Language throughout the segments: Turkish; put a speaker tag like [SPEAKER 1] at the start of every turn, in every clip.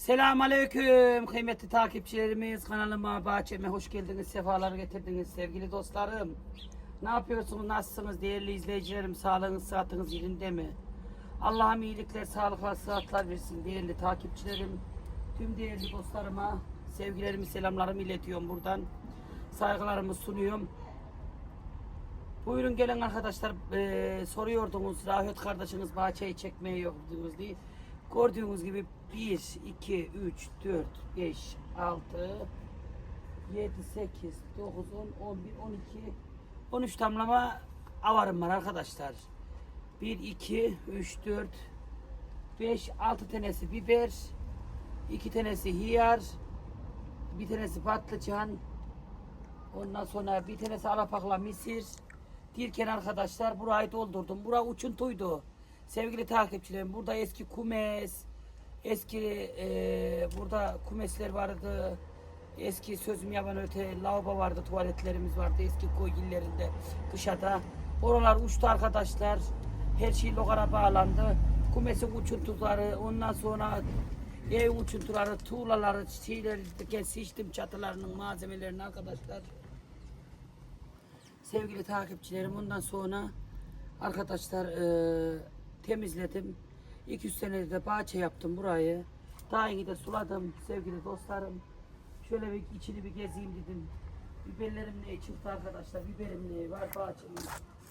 [SPEAKER 1] Selamun Aleyküm kıymetli takipçilerimiz. Kanalıma bahçeme hoş geldiniz sefalar getirdiniz sevgili dostlarım. Ne yapıyorsunuz nasılsınız değerli izleyicilerim? Sağlığınız sıhhatiniz yerinde mi? Allah'ım iyilikler sağlıklar sıhhatler versin değerli takipçilerim. Tüm değerli dostlarıma sevgilerimi selamlarımı iletiyorum buradan. Saygılarımı sunuyorum. Buyurun gelin arkadaşlar eee, soruyordunuz Rahmet kardeşiniz bahçeyi çekmeye yoktunuz diye. Gördüğünüz gibi 1, 2, 3, 4, 5, 6, 7, 8, 9, 10, 11, 12, 13 tamlama avarım var arkadaşlar. 1, 2, 3, 4, 5, 6 tanesi biber, 2 tanesi hiyar, bir tanesi patlıcan, Ondan sonra bir tanesi alapakla misir. Dirken arkadaşlar burayı doldurdum. Bura uçuntuydu. Sevgili takipçilerim burada eski kumes, eski eee, burada kumesler vardı. Eski sözüm yaban öte lavabo vardı, tuvaletlerimiz vardı eski koy illerinde dışarıda. Oralar uçtu arkadaşlar. Her şey logara bağlandı. Kumesin uçuntuları, ondan sonra ev uçuntuları, tuğlaları, şeyleri, seçtim çatılarının malzemelerini arkadaşlar. Sevgili takipçilerim ondan sonra arkadaşlar eee, temizledim. 200 senede de bahçe yaptım burayı. Daha iyi de suladım sevgili dostlarım. Şöyle bir içini bir gezeyim dedim. Biberlerim ne çıktı arkadaşlar. Biberim ne var bahçemin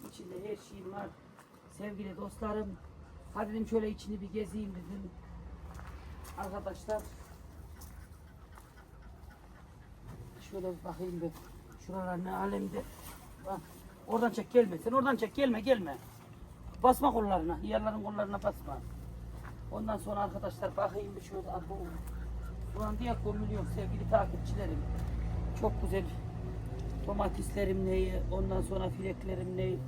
[SPEAKER 1] içinde her şeyim var. Sevgili dostlarım. Hadi dedim şöyle içini bir gezeyim dedim. Arkadaşlar Şöyle bir bakayım bir. Şuralar ne alemde. Bak. Oradan çek gelme. Sen oradan çek gelme gelme. Basma kollarına. Yerlerin kollarına basma. Ondan sonra arkadaşlar bakayım bir şöyle. Abo. Buran diye gömülüyor sevgili takipçilerim. Çok güzel. Domateslerim neyi, ondan sonra fileklerim neyi,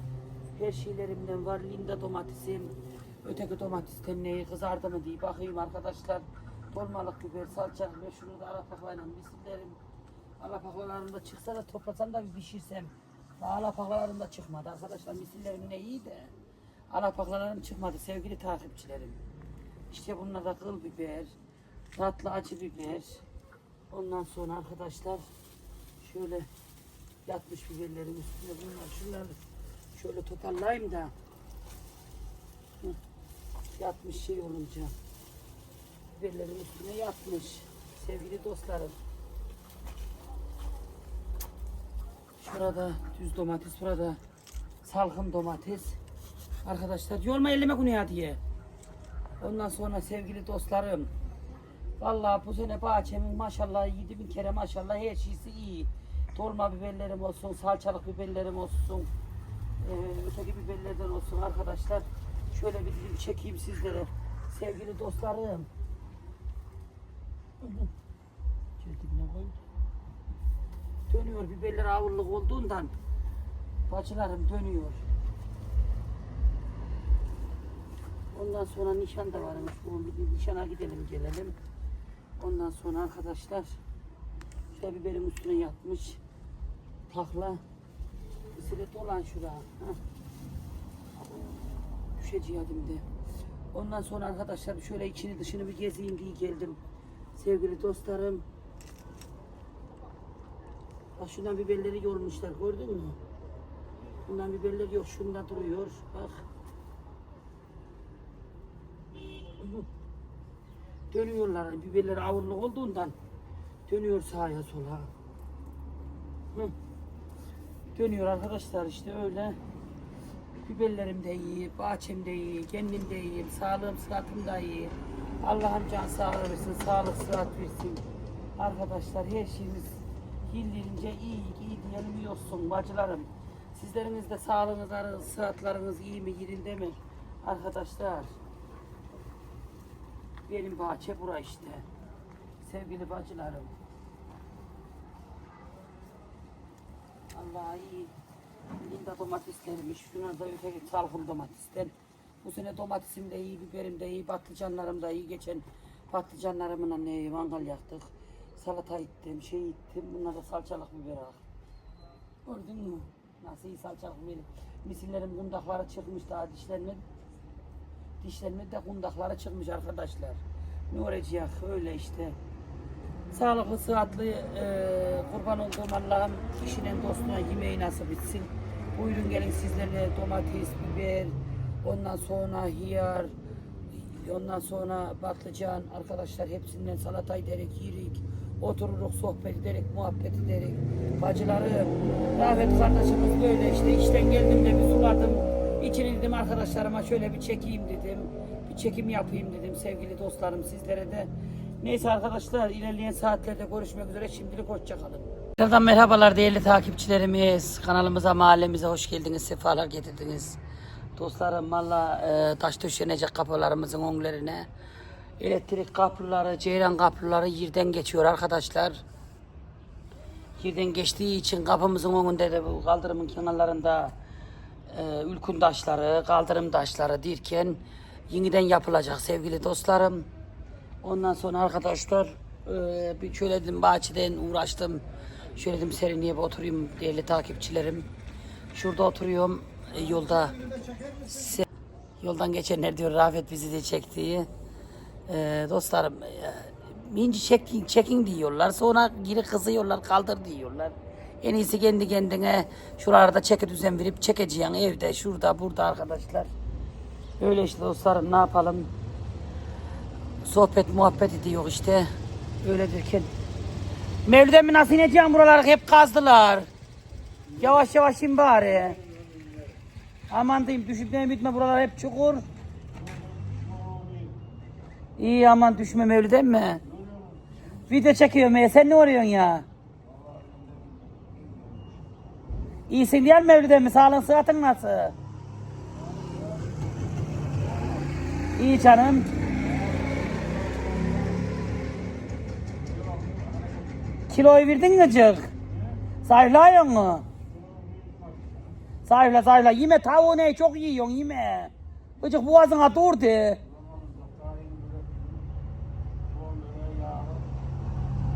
[SPEAKER 1] her şeylerimden var. Linda domatesim, öteki domatesten neyi, kızardı mı diye bakayım arkadaşlar. Dolmalık biber, salça ve şunu da arapaklayla misillerim. Alapaklalarımda çıksa da toplasam da bir pişirsem. Daha alapaklalarım da çıkmadı arkadaşlar. Misillerim ne iyi de. Alapaklalarım çıkmadı sevgili takipçilerim. İşte bunlar da kıl biber, tatlı acı biber. Ondan sonra arkadaşlar şöyle yatmış biberlerin üstüne bunlar şunları şöyle toparlayayım da yatmış şey olunca biberlerin üstüne yatmış sevgili dostlarım. Şurada düz domates, burada salkım domates. Arkadaşlar yolma elleme bunu ya diye. Ondan sonra sevgili dostlarım. Vallahi bu sene bahçemin maşallah yedi bin kere maşallah her şeysi iyi. Dolma biberlerim olsun, salçalık biberlerim olsun. Ee, öteki biberlerden olsun arkadaşlar. Şöyle bir çekeyim sizlere. Sevgili dostlarım. Dönüyor biberler avurluk olduğundan. Bacılarım dönüyor. Ondan sonra nişan da varmış. Nişana gidelim gelelim. Ondan sonra arkadaşlar şöyle biberin üstüne yatmış. Takla. Isırıt olan şura. Düşeceğim de. Ondan sonra arkadaşlar şöyle içini dışını bir gezeyim diye geldim. Sevgili dostlarım. Bak şundan biberleri yormuşlar gördün mü? Bundan biberler yok. Şunda duruyor. Bak. Dönüyorlar. Biberler avurluk olduğundan dönüyor sağa sola. Hı. Dönüyor arkadaşlar işte öyle. Biberlerim de iyi, bahçem de iyi, kendim de iyiyim, sağlığım, sıhhatim da iyi. Allah'ım can sağlığı versin, sağlık, sıhhat versin. Arkadaşlar her şeyimiz yıllarınca iyi, iyi diyelim iyi olsun bacılarım. Sizleriniz de sağlığınız, sıhhatlarınız iyi mi, yerinde mi? Arkadaşlar. Benim bahçe bura işte. Sevgili bacılarım. Allah iyi. Linda domateslermiş. Şunlar da öteki salkım domatesler. Bu sene domatesim de iyi, biberim de iyi, patlıcanlarım da iyi. Geçen patlıcanlarımla ne mangal yaktık. Salata ettim, şey ettim. Bunlar da salçalık biber al. Gördün mü? Nasıl iyi salçalık biber. Misillerim kundakları çıkmış daha dişlerime. Dişlerime de kundakları çıkmış arkadaşlar. Ne olacak öyle işte. Sağlıklı, sıhhatli, e, kurban olduğum Allah'ım kişinin dostuna yemeği nasip etsin. Buyurun gelin sizlerle domates, biber, ondan sonra hiyar, ondan sonra patlıcan arkadaşlar hepsinden salata ederek yirik. Otururuk sohbet ederek, muhabbet ederek. Bacılarım, Rafet kardeşimiz böyle işte işten geldim de bir suladım. İçini dedim arkadaşlarıma şöyle bir çekeyim dedim. Bir çekim yapayım dedim sevgili dostlarım sizlere de. Neyse arkadaşlar ilerleyen saatlerde görüşmek üzere. Şimdilik hoşçakalın. Tekrardan merhabalar değerli takipçilerimiz. Kanalımıza, mahallemize hoş geldiniz. Sefalar getirdiniz. Dostlarım valla e, taş döşenecek kapılarımızın önlerine. Elektrik kapıları, ceyran kapıları yerden geçiyor arkadaşlar. Yerden geçtiği için kapımızın önünde de bu kaldırımın kenarlarında e, ülkün taşları, kaldırım taşları derken yeniden yapılacak sevgili dostlarım. Ondan sonra arkadaşlar e, bir şöyle dedim bahçeden uğraştım. Şöyle dedim serinliğe bir oturayım değerli takipçilerim. Şurada oturuyorum e, yolda. Yoldan geçenler diyor Rafet bizi de çektiği. E, dostlarım e, minci çekin, çekin diyorlar. Sonra geri kızıyorlar kaldır diyorlar. En iyisi kendi kendine şuralarda çeki düzen verip çekeceğin evde şurada burada arkadaşlar. Öyle işte dostlarım ne yapalım sohbet muhabbet ediyor işte. Öyle derken. Mevlüt'e mi nasıl ineceğim buraları hep kazdılar. Yavaş yavaş in bari. Aman diyeyim düşüp ne bitme buralar hep çukur. İyi aman düşme Mevlüt'e mi? Video çekiyorum ya sen ne arıyorsun ya? İyisin değil mi Mevlüt'e mi? Sağlığın sıhhatin nasıl? İyi canım. Kiloyu verdin mi cık? Sayılıyor mu? Sayla sayla. Yeme tavuğu ne çok yiyorsun yeme. Gıcık boğazına durdu.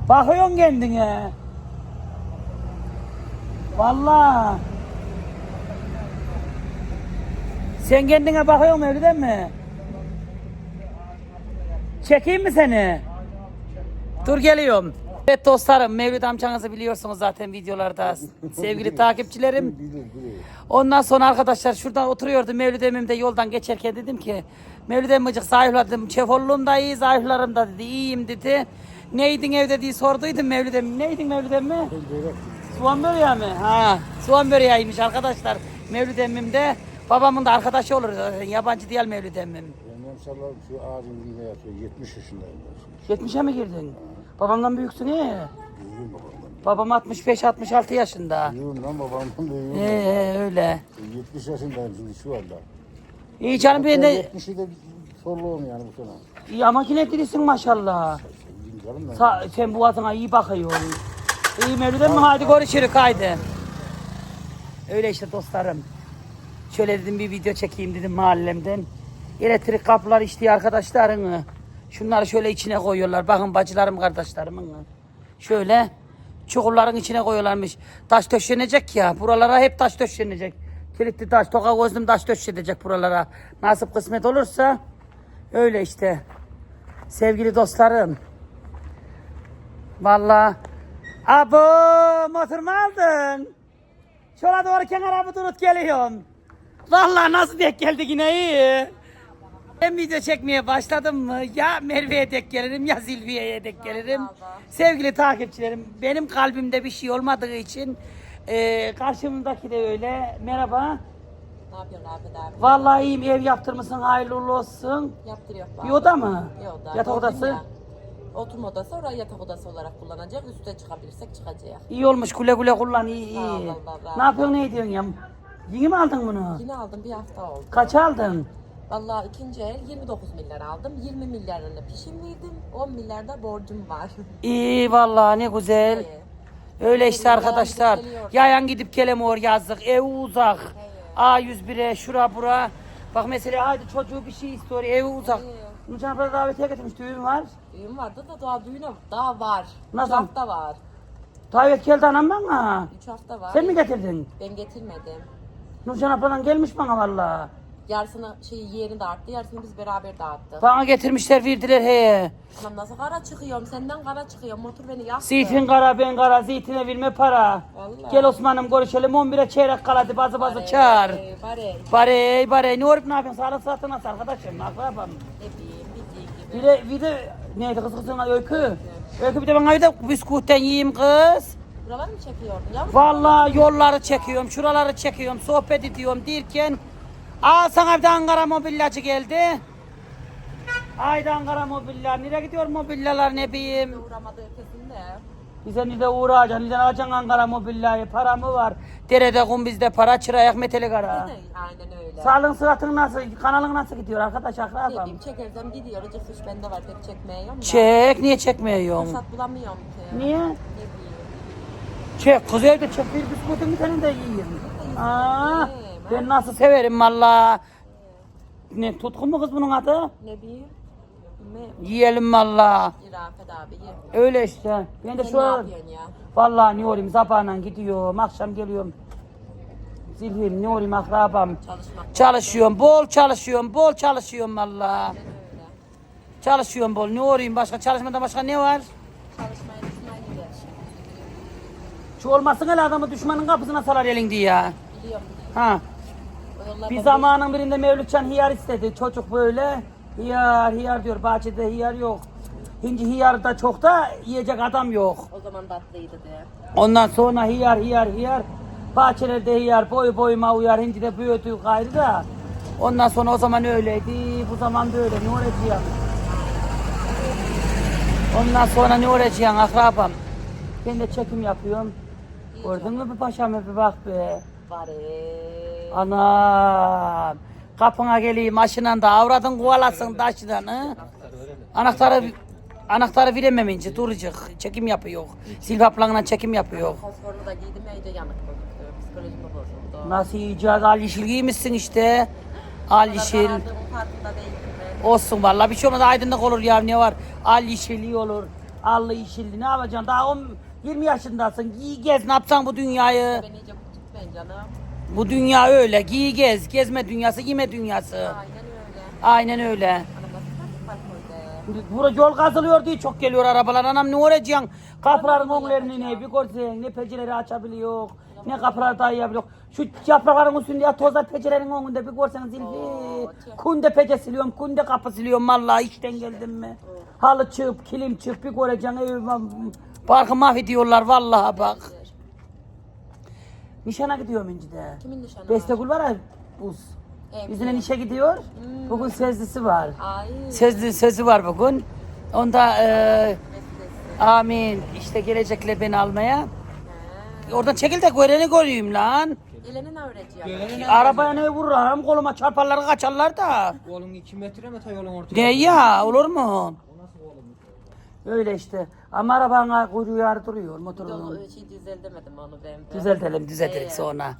[SPEAKER 1] Bakıyorsun kendine. Vallahi. Sen kendine bakıyorsun değil mi? Çekeyim mi seni? Dur geliyorum. Evet dostlarım Mevlüt amcanızı biliyorsunuz zaten videolarda sevgili takipçilerim. Ondan sonra arkadaşlar şurada oturuyordu Mevlüt emmim de yoldan geçerken dedim ki Mevlüt emmicik zayıfladım şefolluğum da iyi zayıflarım da dedi iyiyim dedi. Neydin evde diye sorduydum Mevlüt emmi. Neydin Mevlüt emmi? Soğan böreği mi? Ha, soğan böreğiymiş arkadaşlar. Mevlüt emmim de babamın da arkadaşı olur zaten. Yabancı değil Mevlüt emmim.
[SPEAKER 2] Benim sallam şu ağacın dibine yatıyor. 70 yaşındayım ben şimdi.
[SPEAKER 1] 70'e mi girdin? Babamdan büyüksün he.
[SPEAKER 2] Büyüğüm babamdan.
[SPEAKER 1] Babam 65-66 yaşında.
[SPEAKER 2] Büyüğüm lan babamdan büyüğüm.
[SPEAKER 1] Ee, öyle.
[SPEAKER 2] 70 yaşındayım şimdi şu anda.
[SPEAKER 1] İyi canım ben de
[SPEAKER 2] 70'i de sorluğum yani bu sene.
[SPEAKER 1] iyi ama kinetlisin maşallah.
[SPEAKER 2] İyiyim canım ben.
[SPEAKER 1] Sa sen boğazına iyi bakıyorsun. İyi Mevlüt'e mi? Hadi görüşürüz haydi. Öyle işte dostlarım. Şöyle dedim bir video çekeyim dedim mahallemden. Elektrik kapılar işte arkadaşlarını. Şunları şöyle içine koyuyorlar. Bakın bacılarım kardeşlerimin. Şöyle çukurların içine koyuyorlarmış. Taş döşenecek ya. Buralara hep taş döşenecek. Kilitli taş, toka gözlüm taş döşenecek buralara. Nasip kısmet olursa öyle işte. Sevgili dostlarım. Vallahi. Abo motor mu aldın? Şöyle doğru kenara mı durup geliyorsun? Vallahi nasıl denk geldik yine iyi. Ben video çekmeye başladım mı ya Merve'ye denk gelirim ya Zilfiye'ye denk gelirim. Sevgili takipçilerim benim kalbimde bir şey olmadığı için e, karşımdaki de öyle. Merhaba.
[SPEAKER 3] Ne yapıyorsun abi?
[SPEAKER 1] Vallahi iyiyim ev yaptırmışsın hayırlı uğurlu olsun.
[SPEAKER 3] Yaptırıyor
[SPEAKER 1] Bir oda mı?
[SPEAKER 3] Bir oda.
[SPEAKER 1] Yatak
[SPEAKER 3] Gördün
[SPEAKER 1] odası.
[SPEAKER 3] ya. Oturma odası orayı yatak odası olarak kullanacak. Üste çıkabilirsek çıkacak.
[SPEAKER 1] İyi olmuş güle güle kullan iyi iyi.
[SPEAKER 3] Sağ ol, Allah razı
[SPEAKER 1] Ne yapıyorsun ne ediyorsun ya? Yeni mi aldın bunu?
[SPEAKER 3] Yine aldım bir hafta oldu.
[SPEAKER 1] Kaç aldın?
[SPEAKER 3] Vallahi ikinci el 29 milyar aldım. 20 milyarını peşin verdim. 10 milyar da borcum var.
[SPEAKER 1] İyi vallahi ne güzel.
[SPEAKER 3] Ee,
[SPEAKER 1] Öyle işte
[SPEAKER 3] Yayan
[SPEAKER 1] arkadaşlar.
[SPEAKER 3] gidip geliyor.
[SPEAKER 1] Yayan gidip gelemiyor yazdık. Ev uzak. A101'e şura bura. Bak mesela haydi çocuğu bir şey istiyor evi uzak.
[SPEAKER 3] Evet.
[SPEAKER 1] Abla davetiye getirmiş düğün var.
[SPEAKER 3] Düğün vardı da daha düğüne daha var.
[SPEAKER 1] Nasıl?
[SPEAKER 3] 3 hafta var.
[SPEAKER 1] Davet geldi anam bana.
[SPEAKER 3] 3 hafta var.
[SPEAKER 1] Sen mi getirdin?
[SPEAKER 3] Ben getirmedim.
[SPEAKER 1] Nurcan abladan gelmiş bana vallahi.
[SPEAKER 3] Yarısını şey yerini dağıttı, yarısını biz beraber dağıttık.
[SPEAKER 1] Bana getirmişler verdiler he.
[SPEAKER 3] Lan nasıl kara çıkıyorum? Senden kara çıkıyorum. Motor beni yaktı.
[SPEAKER 1] Zeytin kara ben kara zeytine verme para.
[SPEAKER 3] Vallahi.
[SPEAKER 1] Gel Osman'ım görüşelim 11'e çeyrek kaladı bazı bazı çağır.
[SPEAKER 3] Bari, bari.
[SPEAKER 1] Bare bare ne olup ne yapıyorsun sağlık sıhhatin nasıl arkadaşım.
[SPEAKER 3] Ne bildiğin gibi.
[SPEAKER 1] Bir de bir de neydi kız kızın adı öykü. Öykü bir de bana bir de bisküvitten yiyeyim kız.
[SPEAKER 3] Buraları mı çekiyordun? Yavrum.
[SPEAKER 1] Vallahi yolları çekiyorum, şuraları çekiyorum, sohbet ediyorum derken Al sana bir de Ankara mobilyacı geldi. Haydi Ankara mobilya. Nereye gidiyor mobilyalar ne bileyim.
[SPEAKER 3] Uğramadığı kesin de.
[SPEAKER 1] Bize ne de uğrayacaksın, ne de alacaksın Ankara mobilyayı. Para mı var? Derede kum bizde para, çırayak meteli kara.
[SPEAKER 3] Aynen öyle.
[SPEAKER 1] Sağlığın sıhhatin nasıl, kanalın nasıl gidiyor arkadaş
[SPEAKER 3] Ne
[SPEAKER 1] akrabam?
[SPEAKER 3] bileyim çekersem gidiyor. Cıkış bende var pek çekmiyorum da.
[SPEAKER 1] Çek, niye çekmiyorsun?
[SPEAKER 3] Fırsat bulamıyorum ki.
[SPEAKER 1] Niye?
[SPEAKER 3] Ne bileyim.
[SPEAKER 1] Çek, kız evde çek bir bisküvitini bir tane de yiyeyim. Aa, ben nasıl severim valla. Ne tutku mu kız bunun adı?
[SPEAKER 3] Ne bileyim.
[SPEAKER 1] Yiyelim valla.
[SPEAKER 3] Rafet abi ye.
[SPEAKER 1] Öyle işte. Ben de
[SPEAKER 3] Sen
[SPEAKER 1] şu
[SPEAKER 3] ne
[SPEAKER 1] an
[SPEAKER 3] yapıyorsun ya?
[SPEAKER 1] Vallahi ne olayım sabahla gidiyorum, akşam geliyorum. Zilhim ne olayım akrabam.
[SPEAKER 3] Çalışmak.
[SPEAKER 1] Çalışıyorum, bol çalışıyorum, bol çalışıyorum valla. Çalışıyorum bol. Ne olayım başka çalışmadan başka ne var?
[SPEAKER 3] Çalışmayı.
[SPEAKER 1] Şu olmasın hele adamı düşmanın kapısına sarar elin diye ya.
[SPEAKER 3] Biliyorum.
[SPEAKER 1] Ha. Bir zamanın birinde Mevlütcan hiyar istedi. Çocuk böyle hiyar hiyar diyor. Bahçede hiyar yok. Hinci hiyar da çok da yiyecek adam yok.
[SPEAKER 3] O zaman tatlıydı de.
[SPEAKER 1] Ondan sonra hiyar hiyar hiyar. Bahçelerde hiyar boy boyuma uyar. Hinci de büyüdü gayrı da. Ondan sonra o zaman öyleydi. Bu zaman böyle. Ne olacak? Ondan sonra ne olacak akrabam? Ben de çekim yapıyorum. Gördün mü bir paşam bir bak be.
[SPEAKER 3] Eee.
[SPEAKER 1] Anam. Kapına geleyim aşınan da avradın kovalasın taşıdan hı? Anahtarı anahtarı verememince duracak. Çekim yapıyor. Silvaplanla çekim yapıyor.
[SPEAKER 3] Fosforlu da giydim ya iyice yanık bozuldu. Psikolojim bozuldu.
[SPEAKER 1] Nasıl yiyeceğiz? Al yeşil giymişsin işte. Al yeşil.
[SPEAKER 3] Aradığımın farkında değildim ben.
[SPEAKER 1] Olsun vallahi bir şey olmaz aydınlık olur ya ne var? Al yeşil iyi olur. Allı yeşilli ne yapacaksın? Daha 10, 20 yaşındasın. Giy gez ne yapsan bu dünyayı?
[SPEAKER 3] Beni iyice tutmayın canım.
[SPEAKER 1] Bu dünya öyle. Giy gez. Gezme dünyası, giyme dünyası.
[SPEAKER 3] Aynen öyle.
[SPEAKER 1] Aynen öyle. Burada yol kazılıyor diye çok geliyor arabalar. Anam ne olacaksın? Kapıların önlerini ne bir görsen ne pencereleri açabiliyor. Ne kapıları dayayabiliyor. Şu yaprakların üstünde ya tozlar pencerenin önünde bir görseniz zilfi. Kunde pece siliyorum, kunde kapı siliyorum vallahi işten geldim mi? Halı çıp, kilim çıp bir göreceksin. Evim, parkı mahvediyorlar vallahi bak. Nişana gidiyorum incide.
[SPEAKER 3] Kimin nişanı?
[SPEAKER 1] Bestegül var ya buz.
[SPEAKER 3] Evet.
[SPEAKER 1] Bizimle işe gidiyor. Bugün sözlüsü var.
[SPEAKER 3] Ay.
[SPEAKER 1] Sözlü sözü var bugün. Onda e, amin işte gelecekler beni almaya. Oradan çekil de göreni göreyim lan.
[SPEAKER 3] Gelenin öğretiyor.
[SPEAKER 1] Arabaya ne vururlar koluma çarparlar kaçarlar da.
[SPEAKER 2] Oğlum 2 metre mi ta yolun ortaya?
[SPEAKER 1] Ne ya olur mu? Öyle işte. Ama arabanın kuyruğu yarı duruyor motorunun.
[SPEAKER 3] Yolu şey düzeltemedim onu ben.
[SPEAKER 1] Düzeltelim düzeltelim sonra.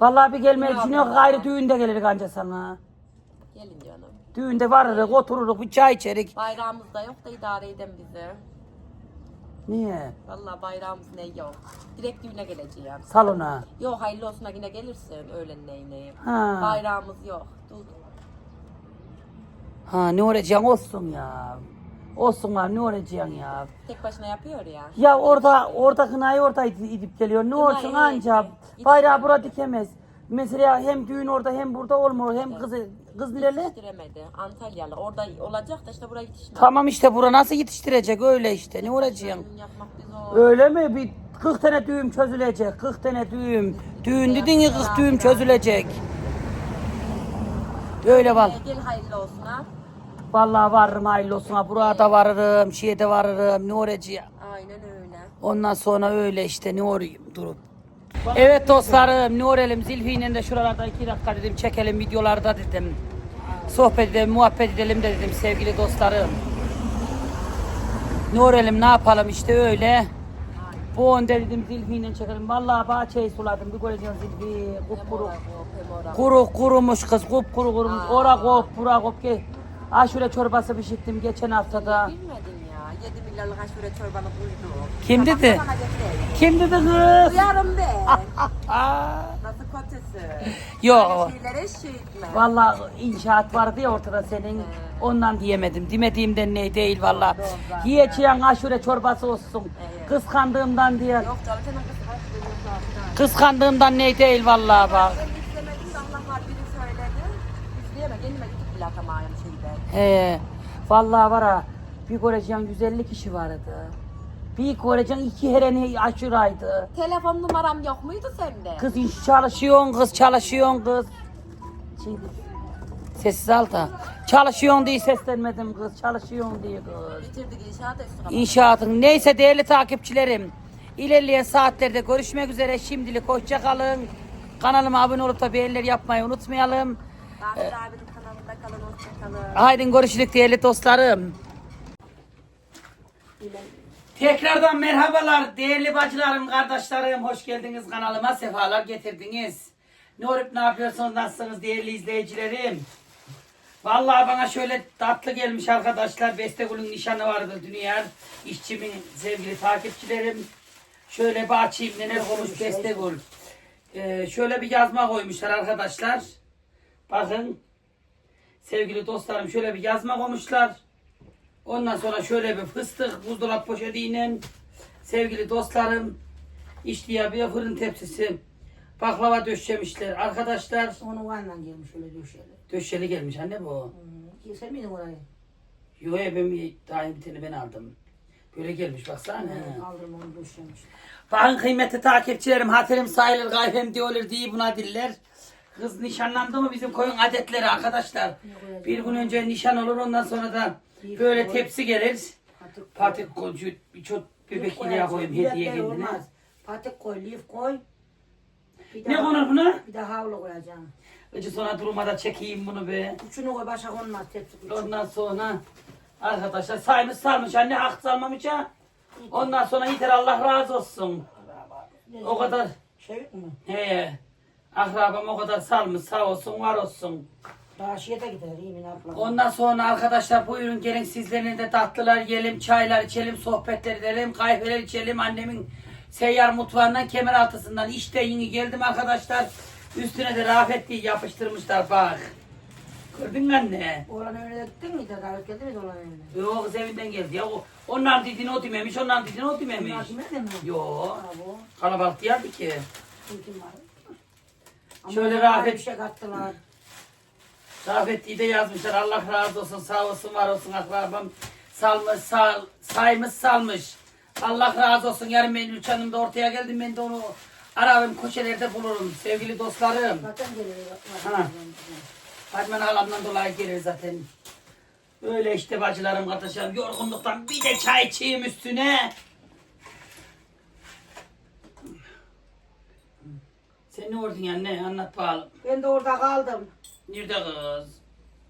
[SPEAKER 1] Vallahi bir gelmeyi düşünüyor gayrı düğünde gelir kanca sana.
[SPEAKER 3] Gelin canım.
[SPEAKER 1] Düğünde varırız otururuz bir çay içerik.
[SPEAKER 3] Bayrağımız da yok da idare eden bize.
[SPEAKER 1] Niye?
[SPEAKER 3] Vallahi bayrağımız ne yok. Direkt düğüne geleceğim.
[SPEAKER 1] Salona.
[SPEAKER 3] Yok hayırlı olsuna yine gelirsin öğlen neyineyim.
[SPEAKER 1] Ha.
[SPEAKER 3] Bayrağımız yok. Dur.
[SPEAKER 1] Ha ne olacaksın olsun ya. Olsun var ne olacaksın ya.
[SPEAKER 3] Tek başına yapıyor ya.
[SPEAKER 1] Ya orada orada kınayı orada id- idip geliyor. Ne
[SPEAKER 3] Kınayı
[SPEAKER 1] olsun
[SPEAKER 3] evet,
[SPEAKER 1] anca
[SPEAKER 3] evet.
[SPEAKER 1] bayrağı burada dikemez. Mesela hem düğün orada hem burada olmuyor. Hem kız kız nereli?
[SPEAKER 3] Yetiştiremedi. Antalyalı. Orada olacak da işte buraya yetişmedi.
[SPEAKER 1] Tamam işte bura nasıl yetiştirecek öyle işte. Ne olacaksın?
[SPEAKER 3] Düğün yapmak.
[SPEAKER 1] Öyle mi? Bir 40 tane düğüm çözülecek. 40 tane düğüm. Düğün dedin ya 40 düğüm çözülecek. Öyle.
[SPEAKER 3] Ee, Gel hayırlı olsun ha.
[SPEAKER 1] Vallahi varırım hayırlı olsun. ha. Burada varırım, şeye de varırım. Ne olacak?
[SPEAKER 3] Aynen öyle.
[SPEAKER 1] Ondan sonra öyle işte ne orayım durup. Evet dostlarım ne orelim Zilfi'yle de şuralarda iki dakika dedim çekelim videolarda dedim. Sohbet edelim, muhabbet edelim de dedim sevgili dostlarım. Ne orelim ne yapalım işte öyle. Bu önde dedim Zilfi'yle çekelim. Vallahi bahçeyi suladım bir göreceksin Zilfi. Kupkuru. Kuru kurumuş kız kupkuru kurumuş. Ora kop bura kop ki. Aşure çorbası pişirttim geçen haftada.
[SPEAKER 3] Bilmedin ya. 7 milyarlık aşure çorbanı buydu.
[SPEAKER 1] Kim
[SPEAKER 3] Sabah
[SPEAKER 1] dedi?
[SPEAKER 3] Getireyim.
[SPEAKER 1] Kim dedi kız?
[SPEAKER 3] Duyarım be.
[SPEAKER 1] Aa,
[SPEAKER 3] Nasıl kötüsü?
[SPEAKER 1] Yok.
[SPEAKER 3] Böyle şeylere şey etme.
[SPEAKER 1] Vallahi inşaat vardı ya ortada senin. Ondan diyemedim. Demediğimden ne değil vallahi.
[SPEAKER 3] Doğru.
[SPEAKER 1] Yiyeceğin aşure çorbası olsun. Kıskandığımdan diye.
[SPEAKER 3] Yok canım senin kız kaç
[SPEAKER 1] Kıskandığımdan ne değil vallahi bak.
[SPEAKER 3] Ben izlemedim de Allah var biri söyledi. İzleyemem. Kendime gidip bile atamayım şeyde.
[SPEAKER 1] He. Vallahi var ha. Bir göreceğin 150 kişi vardı. Bir göreceğin iki hereni aşuraydı.
[SPEAKER 3] Telefon numaram yok muydu sende?
[SPEAKER 1] Kız iş çalışıyorsun kız çalışıyorsun kız. Şimdi sessiz al da. Çalışıyorsun diye seslenmedim kız. Çalışıyorsun diye kız.
[SPEAKER 3] Bitirdik inşaat üstü
[SPEAKER 1] İnşaatın neyse değerli takipçilerim. İlerleyen saatlerde görüşmek üzere. Şimdilik hoşça kalın. Kanalıma abone olup da beğeniler yapmayı unutmayalım.
[SPEAKER 3] Rafet abinin kanalında kalın, hoşçakalın.
[SPEAKER 1] Haydi görüşürüz değerli dostlarım. Tekrardan merhabalar değerli bacılarım, kardeşlerim. Hoş geldiniz kanalıma, sefalar getirdiniz. Ne olup ne yapıyorsunuz, nasılsınız değerli izleyicilerim? Vallahi bana şöyle tatlı gelmiş arkadaşlar. Bestegül'ün nişanı vardı dünya. İşçimin sevgili takipçilerim. Şöyle bir açayım neler koymuş Bestegül. Ee, şöyle bir yazma koymuşlar arkadaşlar. Bakın. Sevgili dostlarım şöyle bir yazma koymuşlar. Ondan sonra şöyle bir fıstık buzdolap poşetiyle sevgili dostlarım işliye bir fırın tepsisi baklava döşemişler. Arkadaşlar
[SPEAKER 4] Onu vanla gelmiş öyle döşeli.
[SPEAKER 1] döşeli gelmiş anne bu.
[SPEAKER 4] Hmm. Sen miydin orayı?
[SPEAKER 1] Yo ben bir daha bir tane ben aldım. Böyle gelmiş baksana.
[SPEAKER 4] Evet. Aldım onu döşemiş.
[SPEAKER 1] Bakın kıymetli takipçilerim hatırım sayılır gayfem diyorlar diye buna diller. Kız nişanlandı mı bizim koyun adetleri arkadaşlar. Bir gün önce nişan olur ondan sonra da böyle tepsi gelir.
[SPEAKER 4] Patik
[SPEAKER 1] koyucu bir çok bebek ineğe koyayım hediye kendine.
[SPEAKER 4] Patik koy, lif koy. Bir
[SPEAKER 1] Ne konur buna?
[SPEAKER 4] Bir de havlu koyacaksın.
[SPEAKER 1] Önce sonra durmada çekeyim bunu be.
[SPEAKER 4] Üçünü koy başa konmaz tepsi küçük.
[SPEAKER 1] Ondan sonra arkadaşlar saymış sarmış anne hak salmamış ha. Ondan sonra yeter Allah razı olsun. O kadar
[SPEAKER 4] Şey mu?
[SPEAKER 1] he akrabam o kadar salmış sağ olsun var olsun.
[SPEAKER 4] Şeye de gider ne yapalım?
[SPEAKER 1] Ondan sonra arkadaşlar buyurun gelin sizlerin de tatlılar yiyelim, çaylar içelim, sohbetler edelim, kahveler içelim. Annemin seyyar mutfağından kemer altısından işte yeni geldim arkadaşlar. Üstüne de rafet diye yapıştırmışlar bak. Gördün mü anne?
[SPEAKER 4] Oğlan evine de gittin mi? de Davet geldi mi oğlan evine?
[SPEAKER 1] Yok kız evinden geldi ya. O, onlar dediğini o dememiş, onlar dediğini o dememiş.
[SPEAKER 4] Bunlar demedin mi?
[SPEAKER 1] Yok. Kalabalık değildi ki.
[SPEAKER 4] Kim kim var?
[SPEAKER 1] Şöyle rafet-
[SPEAKER 4] Bir şey kattılar.
[SPEAKER 1] Rafet diye de yazmışlar. Allah razı olsun, sağ olsun, var olsun akrabam. Salmış, sal, saymış, salmış. Allah razı olsun. Yarın benim hanım da ortaya geldim. Ben de onu ararım, köşelerde bulurum. Sevgili dostlarım.
[SPEAKER 4] Zaten geliyor.
[SPEAKER 1] Ha. Fatma halamdan dolayı gelir zaten. Öyle işte bacılarım, kardeşlerim. Yorgunluktan bir de çay içeyim üstüne. Sen ne ordun anne? Anlat bakalım.
[SPEAKER 4] Ben de orada kaldım.
[SPEAKER 1] Nerede kız?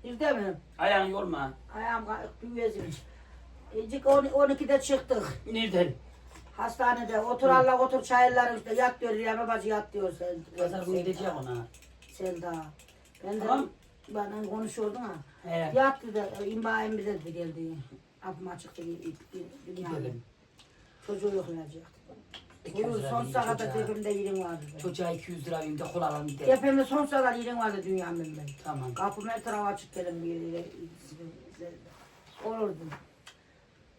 [SPEAKER 4] Nerede mi?
[SPEAKER 1] Ayağın yorma.
[SPEAKER 4] Ayağım büyüyezmiş. İncik 12'de çıktık.
[SPEAKER 1] Nereden?
[SPEAKER 4] Hastanede otur Allah otur çayırlar işte yat diyor Riyame bacı yat diyor sen.
[SPEAKER 1] Pazar günü gideceğim ona.
[SPEAKER 4] Selda. Ben de
[SPEAKER 1] Tamam.
[SPEAKER 4] benden konuşuyordun ha.
[SPEAKER 1] He.
[SPEAKER 4] Yat dedi, imbayım bize de geldi. Kapım açık dedi, dünya.
[SPEAKER 1] Gidelim.
[SPEAKER 4] Çocuğu yoklayacak.
[SPEAKER 1] 200
[SPEAKER 4] Buyur
[SPEAKER 1] lira
[SPEAKER 4] son
[SPEAKER 1] vereyim
[SPEAKER 4] saatte
[SPEAKER 1] çocuğa.
[SPEAKER 4] yerin vardı. dedi.
[SPEAKER 1] Çocuğa 200 lira vereyim de kol alalım gidelim.
[SPEAKER 4] Tepemde son sıralar yerin vardı dünyamın ben.
[SPEAKER 1] Tamam.
[SPEAKER 4] Kapım her tarafa açık gelin bir yere. Olurdu.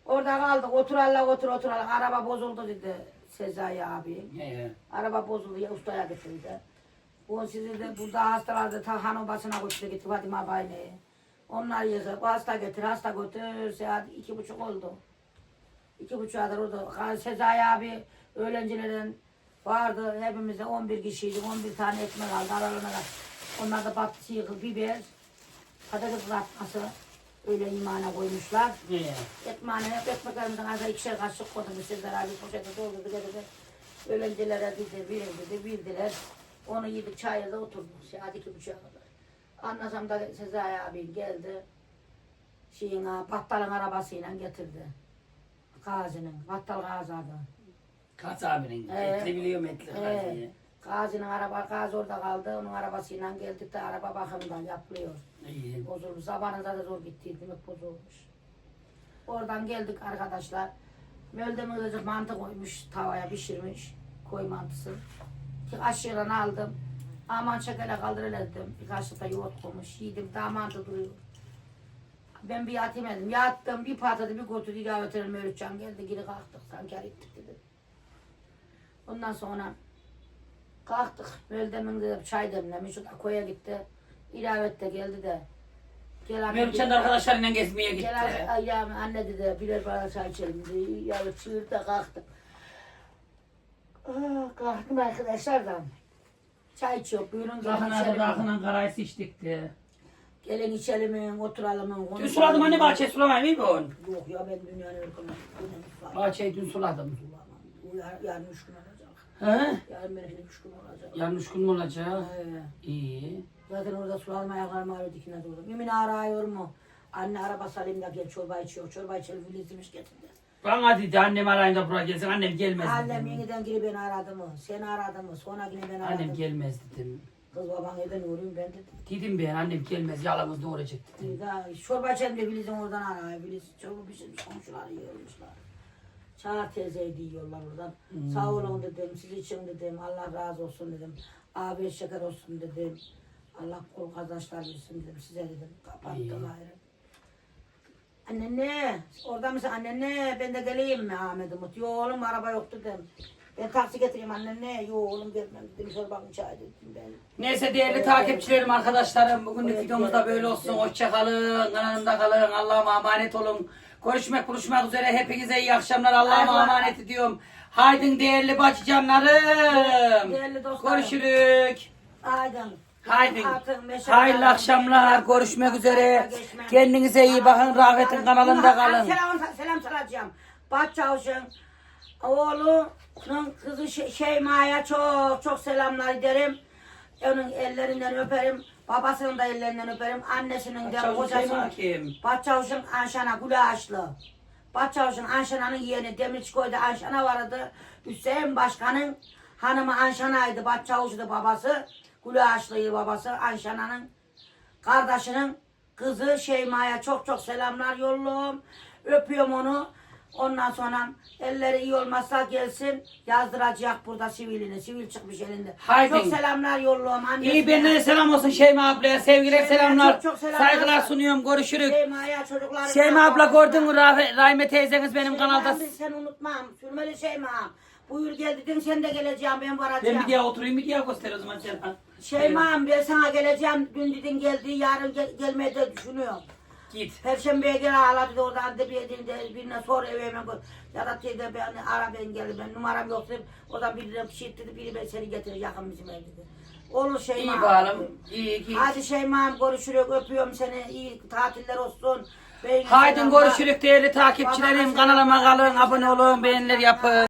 [SPEAKER 4] Orada kaldık. Otur Allah otur otur Allah. Araba bozuldu dedi Sezai abi.
[SPEAKER 1] He.
[SPEAKER 4] Araba bozuldu ya ustaya getirdi. O sizi de burada hastalarda ta hanım başına götürdü gitti Fatime abayla. Onlar yazar. O hasta getir hasta götür. Saat iki buçuk oldu. İki buçuğa kadar orada. Sezai abi öğrencilerden vardı. Hepimizde 11 kişiydik. 11 tane ekmek aldı aralarına. da. Onlar da patlısı yıkıp biber. Patates kızartması. Öyle imana koymuşlar.
[SPEAKER 1] He.
[SPEAKER 4] Ekmeğine hep ekmeklerimizden arasına ikişer kaşık koydum. Sizler abi poşete doldurdu dedi. Öğrencilere dedi, verildi, bildiler. Onu yedik çayırda oturduk. Saat iki buçuğa kadar. Anlasam da Sezai abi geldi. Şeyin, ha, battalın arabasıyla getirdi. Gazi'nin, battal Gazi adı.
[SPEAKER 1] Kaç abinin?
[SPEAKER 4] He.
[SPEAKER 1] Etli biliyorum etli.
[SPEAKER 4] He.
[SPEAKER 1] Gazi'yi.
[SPEAKER 4] Gazi'nin araba, Gazi orada kaldı. Onun arabasıyla geldik de araba bakımından yapılıyor.
[SPEAKER 1] İyi.
[SPEAKER 4] Bozulmuş. Sabahın zaten zor gitti. Demek bozulmuş. Oradan geldik arkadaşlar. Mölde mölde mantı koymuş tavaya pişirmiş. Koy mantısı. İki kaşığıyla aldım. Aman şekere kaldırıverdim. Bir kaşık da yoğurt koymuş. Yedim daha mantı duruyor. Ben bir yatayım dedim. Yattım bir patladı bir götürdü ilave etelim Mevlütcan geldi geri kalktık. Sanki ettik dedi. Ondan sonra kalktık. Möldemin de çay demlemiş. O da koya gitti. İlavet de geldi de. Gel anne
[SPEAKER 1] de
[SPEAKER 4] dedi.
[SPEAKER 1] arkadaşlarıyla gezmeye gitti.
[SPEAKER 4] Gel ayağım anne dedi birer bana çay içelim dedi. Yani çığırdı da kalktı. Ah, kalktım arkadaşlar da. Çay içiyor. Buyurun gelin
[SPEAKER 1] Rakına da
[SPEAKER 4] içelim.
[SPEAKER 1] rakına karayısı içtik de.
[SPEAKER 4] Gelin içelim, oturalım.
[SPEAKER 1] Dün
[SPEAKER 4] konuşalım.
[SPEAKER 1] suladım anne bahçe sulamayayım mı bu?
[SPEAKER 4] Yok ya ben dünyanın ırkına.
[SPEAKER 1] Bahçeyi dün suladım.
[SPEAKER 4] Yarın üç gün olacak.
[SPEAKER 1] He?
[SPEAKER 4] Yarın benim üç gün olacak.
[SPEAKER 1] Yarın üç gün mü olacak?
[SPEAKER 4] He.
[SPEAKER 1] İyi.
[SPEAKER 4] Zaten orada sularım ayaklarımı ağrıyor dikine durdum. Mümin arıyor mu? Anne araba salayım da gel çorba içiyor. Çorba içelim filizmiş getirdi.
[SPEAKER 1] Bana dedi annem arayın da buraya gelsin. Annem gelmez
[SPEAKER 4] Annem
[SPEAKER 1] dedim.
[SPEAKER 4] yeniden geri beni aradı mı? Seni aradı mı? Sonra yine ben aradım.
[SPEAKER 1] Annem gelmez dedim.
[SPEAKER 4] Kız baban evden uğrayayım ben dedim.
[SPEAKER 1] Dedim ben annem gelmez yalamız doğuracak dedim.
[SPEAKER 4] Daha çorba içelim de Filiz'in oradan arıyor. Filiz çorba pişirmiş komşular yiyormuşlar. Çağır teyzeyi diyorlar oradan.
[SPEAKER 1] Hmm.
[SPEAKER 4] Sağ olun dedim, siz için dedim, Allah razı olsun dedim. Abi şeker olsun dedim. Allah kol kazançlar versin dedim size dedim. Kapattım
[SPEAKER 1] İyi.
[SPEAKER 4] ayrı. Anne ne? Orada mısın? Anne ne? Ben de geleyim mi Ahmet Umut? Yok oğlum araba yok dedim. Ben taksi getireyim anne ne? Yok oğlum gelmem dedim. Çorbanı çay dedim ben.
[SPEAKER 1] Neyse değerli takipçilerim, arkadaşlarım bugünlük videomuz da böyle olsun. Hoşçakalın, kanalımda kalın, Allah'a emanet olun. Görüşmek buluşmak üzere. Hepinize iyi akşamlar. Allah'a
[SPEAKER 4] Allah.
[SPEAKER 1] emanet ediyorum. Haydin değerli bacıcanlarım.
[SPEAKER 4] Değerli dostlarım.
[SPEAKER 1] Görüşürük.
[SPEAKER 4] Aydın. Meşale
[SPEAKER 1] Hayırlı akşamlar. Görüşmek üzere. Kendinize iyi bakın. Rahmetin kanalında kalın.
[SPEAKER 4] Selam, selam saracağım. Başçavuş'un oğlunun kızı Şey- Şeyma'ya çok çok selamlar ederim. Onun ellerinden öperim. Babasının da ellerinden öperim. Annesinin de
[SPEAKER 1] Başçavuş'un
[SPEAKER 4] kocasının.
[SPEAKER 1] Şeyma kim?
[SPEAKER 4] Başçavuş'un Anşana Gülaşlı. Başçavuş'un Anşana'nın yeğeni Demirçikoy'da Anşana vardı. Hüseyin Başkan'ın hanımı Anşana'ydı. Başçavuş'du babası. Gülaşlı'ydı babası. Anşana'nın kardeşinin kızı Şeyma'ya çok çok selamlar yolluyorum. Öpüyorum onu. Ondan sonra elleri iyi olmazsa gelsin yazdıracak burada sivilini. Sivil çıkmış elinde.
[SPEAKER 1] Haydi.
[SPEAKER 4] Çok selamlar yolluyorum. Annesine.
[SPEAKER 1] İyi benden de selam olsun Şeyma ablaya. Sevgiler
[SPEAKER 4] Şeyma'ya
[SPEAKER 1] selamlar.
[SPEAKER 4] çok çok selamlar.
[SPEAKER 1] Saygılar sunuyorum. Görüşürük.
[SPEAKER 4] Şeyma'ya çocuklarına.
[SPEAKER 1] Şeyma abla gördün mü Rah- Rahime teyzeniz benim kanalda.
[SPEAKER 4] Şeyma'm, ben seni unutmam. Sürmeli Şeyma'm. Buyur gel dedim sen de geleceğim ben varacağım.
[SPEAKER 1] Ben bir diye oturayım bir diye göster o zaman sen.
[SPEAKER 4] Şeyma'm ben sana geleceğim. Dün dedin geldi yarın gel, gelmeyi de düşünüyorum.
[SPEAKER 1] Git.
[SPEAKER 4] Perşembeye gel ağladı da oradan da bir yerinde birine sor eve hemen koy. Ya da teyze ben ara ben gel ben numaram yoksa oradan birine bir şey dedi biri ben seni getirir yakın bizim ev dedi. Olur Şeyma.
[SPEAKER 1] İyi bağlım. İyi git.
[SPEAKER 4] Hadi Şeyma'm görüşürük öpüyorum seni iyi tatiller olsun. Beylik
[SPEAKER 1] Haydi
[SPEAKER 4] selamlar.
[SPEAKER 1] görüşürük değerli takipçilerim. Kanalıma kalın, abone olun, beğeniler yapın.